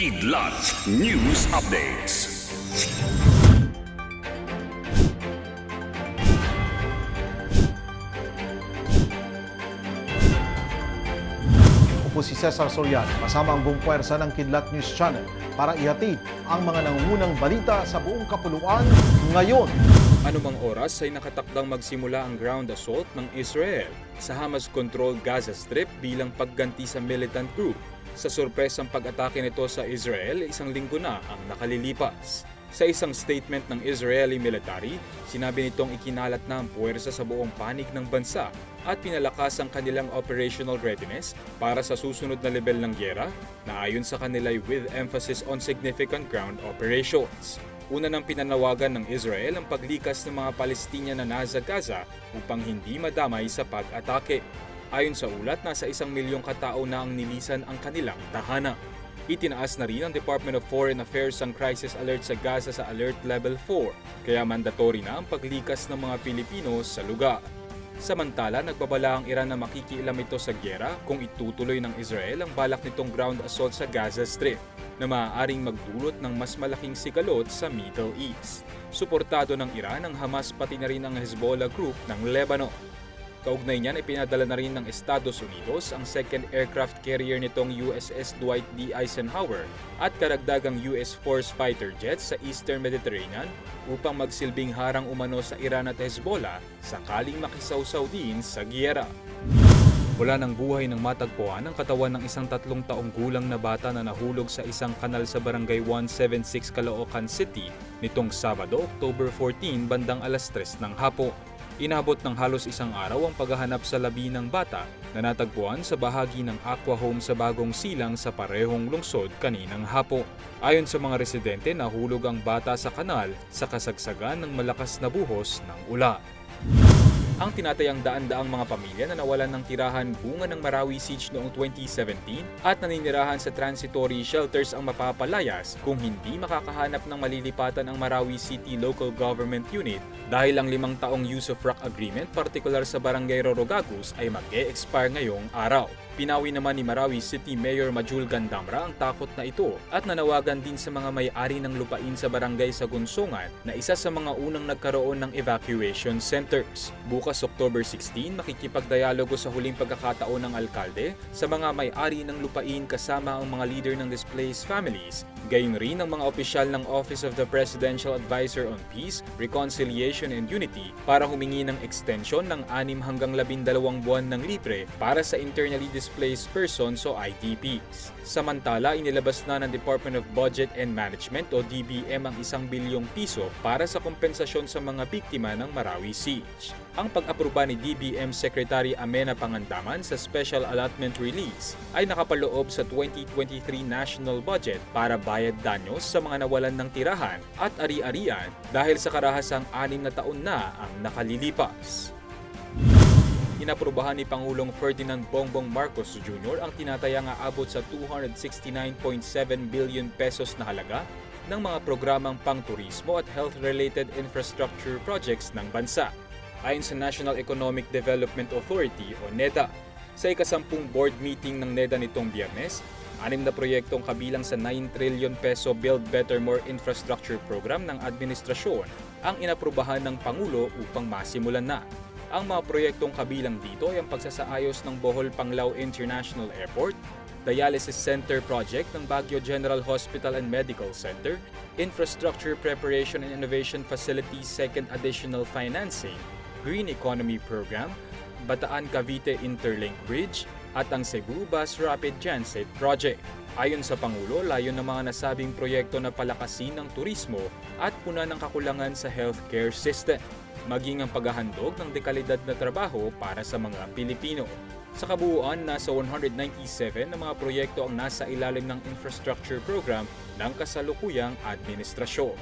Kidlat News Updates. Ako po si Cesar Soriano, kasama ang buong puwersa ng Kidlat News Channel para ihatid ang mga nangungunang balita sa buong kapuluan ngayon. Anumang oras ay nakatakdang magsimula ang ground assault ng Israel sa Hamas-controlled Gaza Strip bilang pagganti sa militant group. Sa sorpresang pag-atake nito sa Israel, isang linggo na ang nakalilipas. Sa isang statement ng Israeli military, sinabi nitong ikinalat na ang puwersa sa buong panig ng bansa at pinalakas ang kanilang operational readiness para sa susunod na level ng gyera na ayon sa kanila with emphasis on significant ground operations. Una nang pinanawagan ng Israel ang paglikas ng mga Palestinian na nasa Gaza upang hindi madamay sa pag-atake. Ayon sa ulat, nasa isang milyong katao na ang nilisan ang kanilang tahanan. Itinaas na rin ng Department of Foreign Affairs ang crisis alert sa Gaza sa Alert Level 4, kaya mandatory na ang paglikas ng mga Pilipino sa lugar. Samantala, nagbabala ang Iran na makikialam ito sa gyera kung itutuloy ng Israel ang balak nitong ground assault sa Gaza Strip na maaaring magdulot ng mas malaking sigalot sa Middle East. Suportado ng Iran ang Hamas pati na rin ang Hezbollah Group ng Lebanon. Kaugnay niyan, ipinadala na rin ng Estados Unidos ang second aircraft carrier nitong USS Dwight D. Eisenhower at karagdagang US Force fighter jets sa Eastern Mediterranean upang magsilbing harang umano sa Iran at Hezbollah sakaling makisawsaw din sa giyera. Wala ng buhay ng matagpuan ang katawan ng isang tatlong taong gulang na bata na nahulog sa isang kanal sa barangay 176 Caloocan City nitong Sabado, October 14, bandang alas 3 ng hapon. Inabot ng halos isang araw ang paghahanap sa labi ng bata na natagpuan sa bahagi ng Aqua Home sa Bagong Silang sa parehong lungsod kaninang hapon. Ayon sa mga residente, nahulog ang bata sa kanal sa kasagsagan ng malakas na buhos ng ulan. Ang tinatayang daan-daang mga pamilya na nawalan ng tirahan bunga ng Marawi Siege noong 2017 at naninirahan sa transitory shelters ang mapapalayas kung hindi makakahanap ng malilipatan ang Marawi City Local Government Unit dahil ang limang taong use of rock agreement partikular sa Barangay Rorogagus ay mag-e-expire ngayong araw. Pinawi naman ni Marawi City Mayor Majul Gandamra ang takot na ito at nanawagan din sa mga may-ari ng lupain sa barangay sa Gunsungan na isa sa mga unang nagkaroon ng evacuation centers. Bukas October 16, makikipagdialogo sa huling pagkakataon ng alkalde sa mga may-ari ng lupain kasama ang mga leader ng displaced families, gayon rin ang mga opisyal ng Office of the Presidential Advisor on Peace, Reconciliation and Unity para humingi ng extension ng 6 hanggang 12 buwan ng libre para sa internally displaced persons o IDPs. Samantala, inilabas na ng Department of Budget and Management o DBM ang isang bilyong piso para sa kompensasyon sa mga biktima ng Marawi Siege. Ang pag-aproba ni DBM Secretary Amena Pangandaman sa Special Allotment Release ay nakapaloob sa 2023 national budget para bayad danyos sa mga nawalan ng tirahan at ari-arian dahil sa karahasang anim na taon na ang nakalilipas. Inaprubahan ni Pangulong Ferdinand Bongbong Marcos Jr. ang tinatayang aabot sa 269.7 billion pesos na halaga ng mga programang pangturismo at health-related infrastructure projects ng bansa. Ayon sa National Economic Development Authority o NEDA, sa ikasampung board meeting ng NEDA nitong biyernes, anim na proyektong kabilang sa 9 trillion peso Build Better More Infrastructure Program ng administrasyon ang inaprubahan ng Pangulo upang masimulan na. Ang mga proyektong kabilang dito ay ang pagsasaayos ng Bohol Panglao International Airport, Dialysis Center Project ng Baguio General Hospital and Medical Center, Infrastructure Preparation and Innovation Facility Second Additional Financing, Green Economy Program, Bataan Cavite Interlink Bridge, at ang Cebu Bus Rapid Transit Project. Ayon sa Pangulo, layon ng mga nasabing proyekto na palakasin ng turismo at puna ng kakulangan sa healthcare system, maging ang paghahandog ng dekalidad na trabaho para sa mga Pilipino. Sa kabuuan, nasa 197 na mga proyekto ang nasa ilalim ng infrastructure program ng kasalukuyang administrasyon.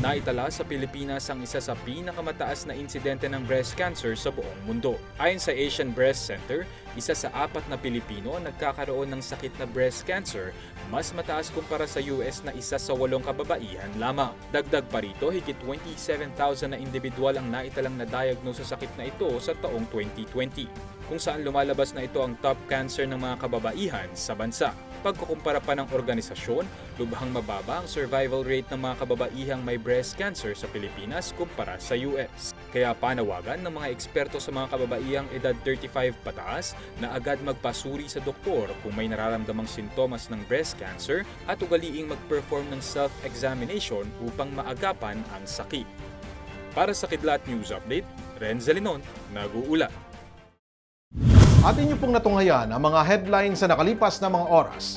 Naitala sa Pilipinas ang isa sa pinakamataas na insidente ng breast cancer sa buong mundo. Ayon sa Asian Breast Center, isa sa apat na Pilipino ang nagkakaroon ng sakit na breast cancer, mas mataas kumpara sa US na isa sa walong kababaihan lamang. Dagdag pa rito, higit 27,000 na individual ang naitalang na-diagnose sa sakit na ito sa taong 2020. kung saan lumalabas na ito ang top cancer ng mga kababaihan sa bansa. Pagkukumpara pa ng organisasyon, lubhang mababa ang survival rate ng mga kababaihang may breast cancer sa Pilipinas kumpara sa US. Kaya panawagan ng mga eksperto sa mga kababaihang edad 35 pataas na agad magpasuri sa doktor kung may nararamdamang sintomas ng breast cancer at ugaliing mag-perform ng self-examination upang maagapan ang sakit. Para sa Kidlat News Update, Renzo Linon, nag-uulat. Atin niyo pong natunghayan ang mga headlines sa nakalipas na mga oras.